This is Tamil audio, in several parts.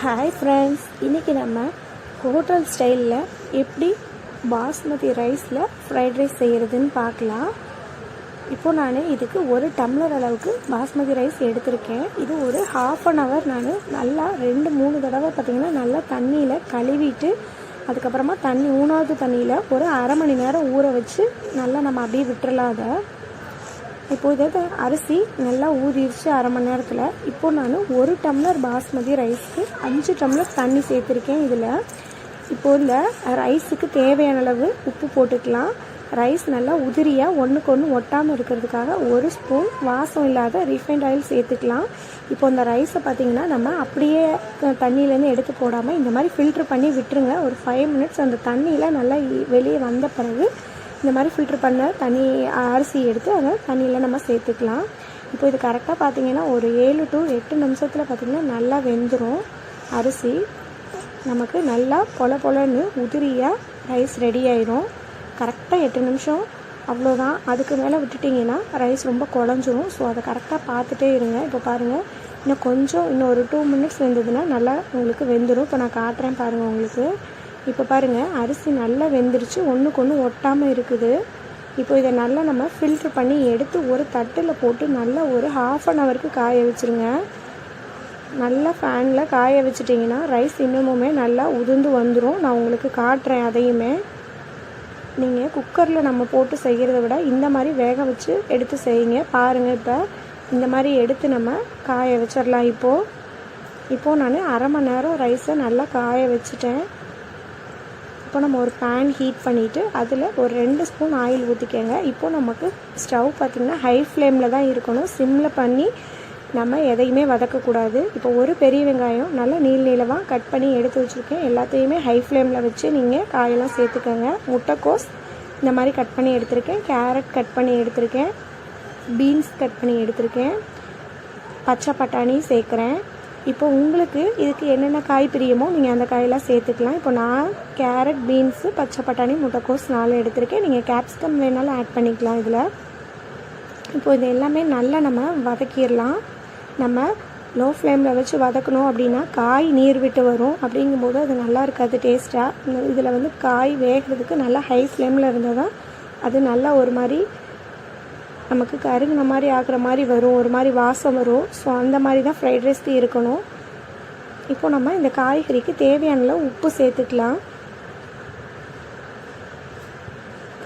ஹாய் ஃப்ரெண்ட்ஸ் இன்றைக்கி நம்ம ஹோட்டல் ஸ்டைலில் எப்படி பாஸ்மதி ரைஸில் ஃப்ரைட் ரைஸ் செய்கிறதுன்னு பார்க்கலாம். இப்போ நான் இதுக்கு ஒரு டம்ளர் அளவுக்கு பாஸ்மதி ரைஸ் எடுத்திருக்கேன். இது ஒரு ஹாஃப் அன் ஹவர் நான் நல்லா ரெண்டு மூணு தடவை பார்த்திங்கன்னா நல்லா தண்ணியில் கழுவிட்டு அதுக்கப்புறமா தண்ணி ஊனாவது தண்ணியில் ஒரு அரை மணி நேரம் ஊற வச்சு நல்லா நம்ம அப்படியே விட்டுறலாம் அதை. இப்போ இதை அரிசி நல்லா ஊறிடுச்சு அரை மணி நேரத்தில். இப்போ நான் ஒரு டம்ளர் பாஸ்மதி ரைஸ்க்கு அஞ்சு டம்ளர் தண்ணி சேர்த்துருக்கேன் இதில். இப்போ இந்த ரைஸுக்கு தேவையான அளவு உப்பு போட்டுக்கலாம். ரைஸ் நல்லா உதிரியாக ஒன்றுக்கு ஒன்று ஒட்டாமல் இருக்கிறதுக்காக ஒரு ஸ்பூன் வாசம் இல்லாத ரிஃபைண்ட் ஆயில் சேர்த்துக்கலாம். இப்போ இந்த ரைஸை பார்த்தீங்கன்னா நம்ம அப்படியே தண்ணியிலேருந்து எடுத்து போடாமல் இந்த மாதிரி ஃபில்ட்ரு பண்ணி விட்டுருங்க. ஒரு ஃபைவ் மினிட்ஸ் அந்த தண்ணியில் நல்லா வெளியே வந்த பிறகு இந்த மாதிரி ஃபில்ட்ரு பண்ண தண்ணி அரிசி எடுத்து அதை தண்ணியில் நம்ம சேர்த்துக்கலாம். இப்போ இது கரெக்டாக பார்த்தீங்கன்னா ஒரு ஏழு டு எட்டு நிமிஷத்தில் பார்த்திங்கன்னா நல்லா வெந்துடும் அரிசி நமக்கு நல்லா பொல பொலன்னு உதிரியாக ரைஸ் ரெடி ஆயிரும். கரெக்டாக எட்டு நிமிஷம் அவ்வளோதான் அதுக்கு மேலே விட்டுட்டிங்கன்னா ரைஸ் ரொம்ப குழஞ்சிரும். ஸோ அதை கரெக்டாக பார்த்துட்டே இருங்க. இப்போ பாருங்கள் இன்னும் கொஞ்சம் இன்னும் ஒரு டூ மினிட்ஸ் வெந்ததுன்னா நல்லா உங்களுக்கு வெந்துடும் இப்போ நான் காட்டுறேன் பாருங்கள் உங்களுக்கு. இப்போ பாருங்கள் அரிசி நல்லா வெந்துருச்சு. ஒன்றுக்கு ஒன்று ஒட்டாமல் இருக்குது. இப்போ இதை நல்லா நம்ம ஃபில்ட்ரு பண்ணி எடுத்து ஒரு தட்டில் போட்டு நல்லா ஒரு ஹாஃப் அன் ஹவருக்கு காய வச்சுருங்க. நல்லா ஃபேனில் காய வச்சிட்டிங்கன்னா ரைஸ் இன்னமுமே நல்லா உதிர்ந்து வந்துடும் நான் உங்களுக்கு காட்டுறேன் அதையுமே. நீங்கள் குக்கரில் நம்ம போட்டு செய்கிறத விட இந்த மாதிரி வேக வச்சு எடுத்து செய்யுங்க. பாருங்கள் இப்போ இந்த மாதிரி எடுத்து நம்ம காய வச்சிடலாம் இப்போது இப்போது நான் அரை மணி நேரம் ரைஸை நல்லா காய வச்சுட்டேன். இப்போ நம்ம ஒரு பேன் ஹீட் பண்ணிவிட்டு அதில் ஒரு ரெண்டு ஸ்பூன் ஆயில் ஊற்றிக்கங்க இப்போ நமக்கு ஸ்டவ் பார்த்திங்கன்னா ஹை ஃப்ளேமில் தான் இருக்கணும். சிம்மில் பண்ணி நம்ம எதையுமே வதக்கக்கூடாது. இப்போ ஒரு பெரிய வெங்காயம் நல்லா நீள் நீளமாக கட் பண்ணி எடுத்து வச்சுருக்கேன். எல்லாத்தையுமே ஹை ஃப்ளேமில் வச்சு நீங்கள் காயெல்லாம் சேர்த்துக்கோங்க. முட்டைக்கோஸ் இந்த மாதிரி கட் பண்ணி எடுத்திருக்கேன். கேரட் கட் பண்ணி எடுத்திருக்கேன். பீன்ஸ் கட் பண்ணி எடுத்திருக்கேன். பச்சை பட்டாணி சேர்க்குறேன். இப்போ உங்களுக்கு இதுக்கு என்னென்ன காய் பிரியுமோ நீங்கள் அந்த காயெல்லாம் சேர்த்துக்கலாம். இப்போ நான் கேரட் பீன்ஸு பச்சை பட்டாணி முட்டைக்கோஸ் நாலு எடுத்திருக்கேன். நீங்கள் கேப்சிகம் வேணாலும் ஆட் பண்ணிக்கலாம் இதில். இப்போ இது எல்லாமே நல்லா நம்ம வதக்கிடலாம். நம்ம லோ ஃப்ளேமில் வச்சு வதக்கணும் அப்படின்னா காய் நீர் விட்டு வரும். அப்படிங்கும்போது அது நல்லா இருக்காது டேஸ்ட்டாக இதில் வந்து காய் வேகிறதுக்கு நல்லா ஹை ஃப்ளேமில் இருந்தால் தான் அது நல்லா ஒரு மாதிரி நமக்கு கருகுன மாதிரி ஆகிற மாதிரி வரும் ஒரு மாதிரி வாசம் வரும். ஸோ அந்த மாதிரி தான் ஃப்ரைட் ரைஸ்க்கு இருக்கணும். இப்போ நம்ம இந்த காய்கறிக்கு தேவையான உப்பு சேர்த்துக்கலாம்.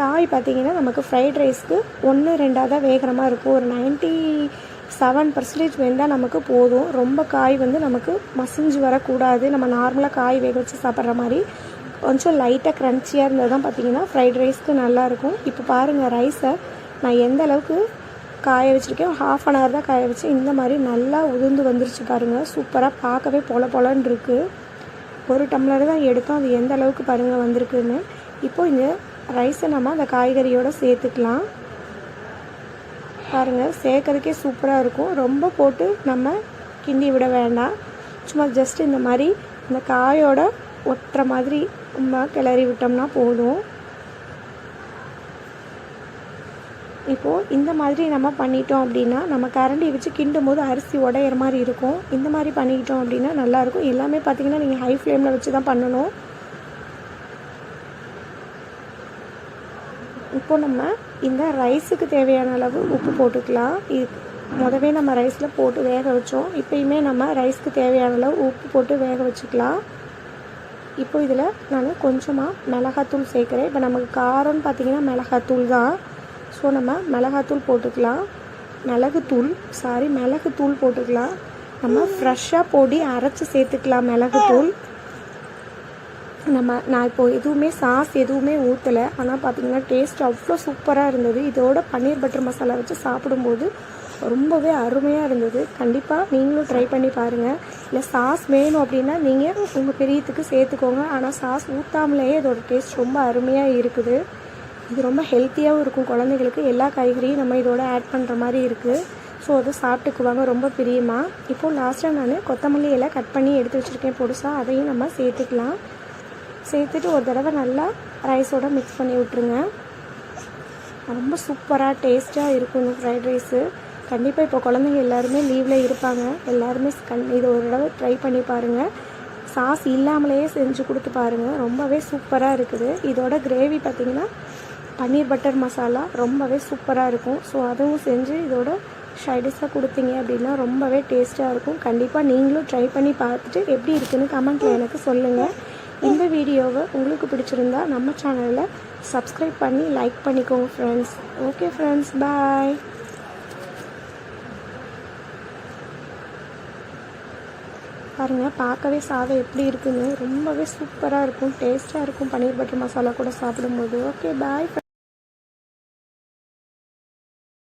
காய் பார்த்திங்கன்னா நமக்கு ஃப்ரைட் ரைஸ்க்கு ஒன்று ரெண்டாக தான் வேகிற மாதிரி இருக்கும். ஒரு நைன்ட்டி செவன் பர்சன்டேஜ் வெந்தால் நமக்கு போதும். ரொம்ப காய் வந்து நமக்கு மசிஞ்சு வரக்கூடாது. நம்ம நார்மலாக காய் வேக வச்சு சாப்பிட்ற மாதிரி கொஞ்சம் லைட்டாக க்ரன்ச்சியாக இருந்தால் தான் பார்த்திங்கன்னா ஃப்ரைட் ரைஸ்க்கு நல்லாயிருக்கும் இப்போ பாருங்கள் ரைஸை நான் எந்த அளவுக்கு காய வச்சுருக்கேன் ஹாஃப் அன் ஹவர் தான் காய வச்சு இந்த மாதிரி நல்லா உதிர்ந்து வந்துருச்சு பாருங்கள் சூப்பராக பார்க்கவே பொல பொலன்னு இருக்குது ஒரு டம்ளர் தான் எடுத்தோம். அது எந்த அளவுக்கு பாருங்கள் வந்திருக்குன்னு. இப்போ இந்த ரைஸை நம்ம அந்த காய்கறியோடு சேர்த்துக்கலாம். பாருங்கள் சேர்க்கறதுக்கே சூப்பராக இருக்கும். ரொம்ப போட்டு நம்ம கிண்டி விட வேண்டாம். சும்மா ஜஸ்ட் இந்த மாதிரி இந்த காயோட ஒட்டுற மாதிரி நம்ம கிளறி விட்டோம்னா போதும். இப்போது இந்த மாதிரி நம்ம பண்ணிட்டோம் அப்படின்னா நம்ம கரண்டி வச்சு கிண்டும் போது அரிசி உடையிற மாதிரி இருக்கும். இந்த மாதிரி பண்ணிக்கிட்டோம் அப்படின்னா நல்லாயிருக்கும். எல்லாமே பார்த்திங்கன்னா நீங்கள் ஹை ஃப்ளேமில் வச்சு தான் பண்ணணும். இப்போ நம்ம இந்த ரைஸுக்கு தேவையான அளவு உப்பு போட்டுக்கலாம். இது முதவே நம்ம ரைஸில் போட்டு வேக வச்சோம். இப்போயுமே நம்ம ரைஸ்க்கு தேவையான அளவு உப்பு போட்டு வேக வச்சுக்கலாம். இப்போ இதில் நான் கொஞ்சமாக மிளகாத்தூள் சேர்க்குறேன். இப்போ நமக்கு காரம்னு பார்த்திங்கன்னா மிளகாத்தூள் தான். ஸோ நம்ம மிளகாத்தூள் போட்டுக்கலாம். மிளகுத்தூள் சாரி மிளகுத்தூள் போட்டுக்கலாம். நம்ம ஃப்ரெஷ்ஷாக பொடி அரைச்சி சேர்த்துக்கலாம் மிளகுத்தூள். நம்ம நான் இப்போது எதுவுமே சாஸ் எதுவுமே ஊற்றலை ஆனால் பார்த்திங்கன்னா டேஸ்ட் அவ்வளோ சூப்பராக இருந்தது. இதோட பன்னீர் பட்டர் மசாலா வச்சு சாப்பிடும்போது ரொம்பவே அருமையாக இருந்தது. கண்டிப்பாக நீங்களும் ட்ரை பண்ணி பாருங்கள் இல்லை சாஸ் வேணும் அப்படின்னா நீங்கள் உங்கள் பெரியத்துக்கு சேர்த்துக்கோங்க. ஆனால் சாஸ் ஊற்றாமலேயே இதோட டேஸ்ட் ரொம்ப அருமையாக இருக்குது. இது ரொம்ப ஹெல்த்தியாகவும் இருக்கும் குழந்தைகளுக்கு. எல்லா காய்கறியும் நம்ம இதோட ஆட் பண்ணுற மாதிரி இருக்குது ஸோ அதை சாப்பிட்டுக்குவாங்க. ரொம்ப பிரியமாக இப்போது லாஸ்ட்டாக நான் கொத்தமல்லி இலை கட் பண்ணி எடுத்து வச்சுருக்கேன் பொடுசாக அதையும் நம்ம சேர்த்துக்கலாம். சேர்த்துட்டு ஒரு தடவை நல்லா ரைஸோட மிக்ஸ் பண்ணி விட்ருங்க ரொம்ப சூப்பராக டேஸ்ட்டாக இருக்கும் இந்த ஃப்ரைட் ரைஸு கண்டிப்பாக இப்போ குழந்தைங்க எல்லாருமே லீவில் இருப்பாங்க. எல்லாருமே கண் இதை ஒரு தடவை ட்ரை பண்ணி பாருங்கள் சாஸ் இல்லாமலேயே செஞ்சு கொடுத்து பாருங்கள் ரொம்பவே சூப்பராக இருக்குது. இதோட கிரேவி பார்த்திங்கன்னா பன்னீர் பட்டர் மசாலா ரொம்பவே சூப்பராக இருக்கும். ஸோ அதுவும் செஞ்சு இதோட ஷைடிஸாக கொடுத்தீங்க அப்படின்னா ரொம்பவே டேஸ்ட்டாக இருக்கும். கண்டிப்பாக நீங்களும் ட்ரை பண்ணி பார்த்துட்டு எப்படி இருக்குன்னு கமெண்ட்டில் எனக்கு சொல்லுங்கள் இந்த வீடியோவை உங்களுக்கு பிடிச்சிருந்தா நம்ம சேனலில் சப்ஸ்கிரைப் பண்ணி லைக் பண்ணிக்கோங்க ஃப்ரெண்ட்ஸ் ஓகே ஃப்ரெண்ட்ஸ் பாய் பாருங்கள் பார்க்கவே சாதம் எப்படி இருக்குன்னு ரொம்பவே சூப்பராக இருக்கும். டேஸ்ட்டாக இருக்கும். பன்னீர் பட்டர் மசாலா கூட சாப்பிடும்போது. Okay bye